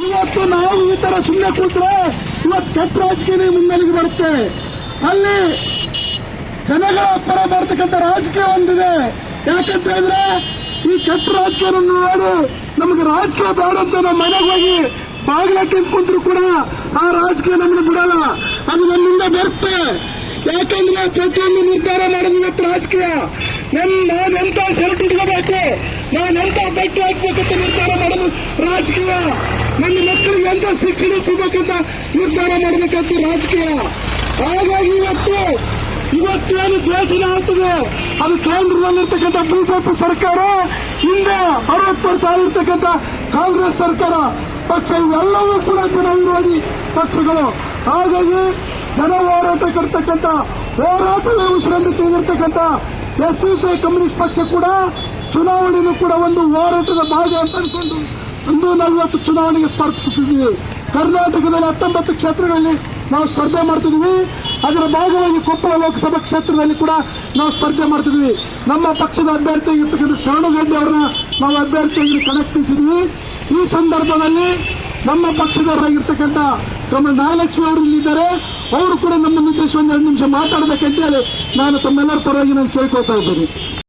ಇವತ್ತು ನಾವು ಈ ತರ ಸುಮ್ಮನೆ ಕೂತ್ರೆ ಇವತ್ತು ಕೆಟ್ಟ ರಾಜಕೀಯ ಮುನ್ನೆಲೆಗೆ ಬರುತ್ತೆ. ಅಲ್ಲಿ ಜನಗಳ ಪರ ಬರ್ತಕ್ಕಂಥ ರಾಜಕೀಯ ಒಂದಿದೆ. ಯಾಕಂತ ಹೇಳಿದ್ರೆ ಈ ಕೆಟ್ಟ ರಾಜಕೀಯ ನೋಡು, ನಮಗೆ ರಾಜಕೀಯ ಬೇಡ ಅಂತ ನಾವು ಮನೆಗೆ ಹೋಗಿ ಬಾಗಿಲ ಕುಂತ್ರು ಕೂಡ ಆ ರಾಜಕೀಯ ನಮ್ಮನ್ನು ಬಿಡಲ್ಲ. ಅದು ನಮ್ಮಿಂದ ಬರುತ್ತೆ. ಯಾಕಂದ್ರೆ ಪ್ರತಿಯೊಂದು ನಿರ್ಧಾರ ಮಾಡೋದು ಇವತ್ತು ರಾಜಕೀಯ. ನನ್ ನಾನು ಎಂತ ಶರ್ಟ್ ಇಟ್ಕೋಬೇಕು. ನಾನೆಂತ ಬೆಟ್ಟು ಹಾಕ್ಬೇಕು ಹಾಕ್ಬೇಕಂತ ನಿರ್ಧಾರ ಮಾಡೋದು ರಾಜಕೀಯ. ನನ್ನ ಮಕ್ಕಳಿಗೆ ಎಂತ ಶಿಕ್ಷಣ ಸಿಗಬೇಕಂತ ನಿರ್ಧಾರ ಮಾಡಬೇಕಂತ ರಾಜಕೀಯ. ಹಾಗಾಗಿ ಇವತ್ತು, ಇವತ್ತೇನು ದೇಶನ ಆಗ್ತದೆ ಅದು ಕೇಂದ್ರದಲ್ಲಿರ್ತಕ್ಕಂಥ ಬಿಜೆಪಿ ಸರ್ಕಾರ, ಹಿಂದೆ ಅರವತ್ತು ವರ್ಷ ಆಗಿರ್ತಕ್ಕಂಥ ಕಾಂಗ್ರೆಸ್ ಸರ್ಕಾರ, ಪಕ್ಷ ಇವೆಲ್ಲವೂ ಕೂಡ ಜನ ವಿರೋಧಿ ಪಕ್ಷಗಳು. ಹಾಗಾಗಿ ಜನ ಹೋರಾಟ ಕಟ್ಟತಕ್ಕಂಥ ಹೋರಾಟವೇ ಉಸಿರಂದು ತಿಳಿದಿರ್ತಕ್ಕಂಥ ಎಸ್ ಯು ಸಿ ಕಮ್ಯುನಿಸ್ಟ್ ಪಕ್ಷ ಕೂಡ ಚುನಾವಣೆಯೂ ಕೂಡ ಒಂದು ಹೋರಾಟದ ಭಾಗ ಅಂತ ಅನ್ಕೊಂಡು ನಾವು ಚುನಾವಣೆಗೆ ಸ್ಪರ್ಧಿಸುತ್ತಿದ್ದೀವಿ. ಕರ್ನಾಟಕದಲ್ಲಿ ಹತ್ತೊಂಬತ್ತು ಕ್ಷೇತ್ರಗಳಲ್ಲಿ ನಾವು ಸ್ಪರ್ಧೆ ಮಾಡ್ತಿದ್ದೀವಿ. ಅದರ ಭಾಗವಾಗಿ ಕೊಪ್ಪಳ ಲೋಕಸಭಾ ಕ್ಷೇತ್ರದಲ್ಲಿ ಕೂಡ ನಾವು ಸ್ಪರ್ಧೆ ಮಾಡ್ತಿದ್ದೀವಿ. ನಮ್ಮ ಪಕ್ಷದ ಅಭ್ಯರ್ಥಿಯಾಗಿರ್ತಕ್ಕಂಥ ಶರಣಗಡ್ಡೆ ಅವರನ್ನ ನಾವು ಅಭ್ಯರ್ಥಿಯಾಗಿ ಕಣಕ್ಕಿಳಿಸಿದ್ವಿ ಈ ಸಂದರ್ಭದಲ್ಲಿ ನಮ್ಮ ಪಕ್ಷದವರಾಗಿರ್ತಕ್ಕಂಥ ತಮ್ಮ ನಾಗಲಕ್ಷ್ಮಿ ಅವರು ಇಲ್ಲಿದ್ದಾರೆ. ಅವರು ಕೂಡ ನಮ್ಮ ಉದ್ದೇಶ ಒಂದು ಎರಡು ನಿಮಿಷ ಮಾತಾಡಬೇಕಂತ ಹೇಳಿ ನಾನು ತಮ್ಮೆಲ್ಲರ ಪರವಾಗಿ ನಾನು ಕೇಳ್ಕೊಳ್ತಾ ಇದ್ದೀನಿ.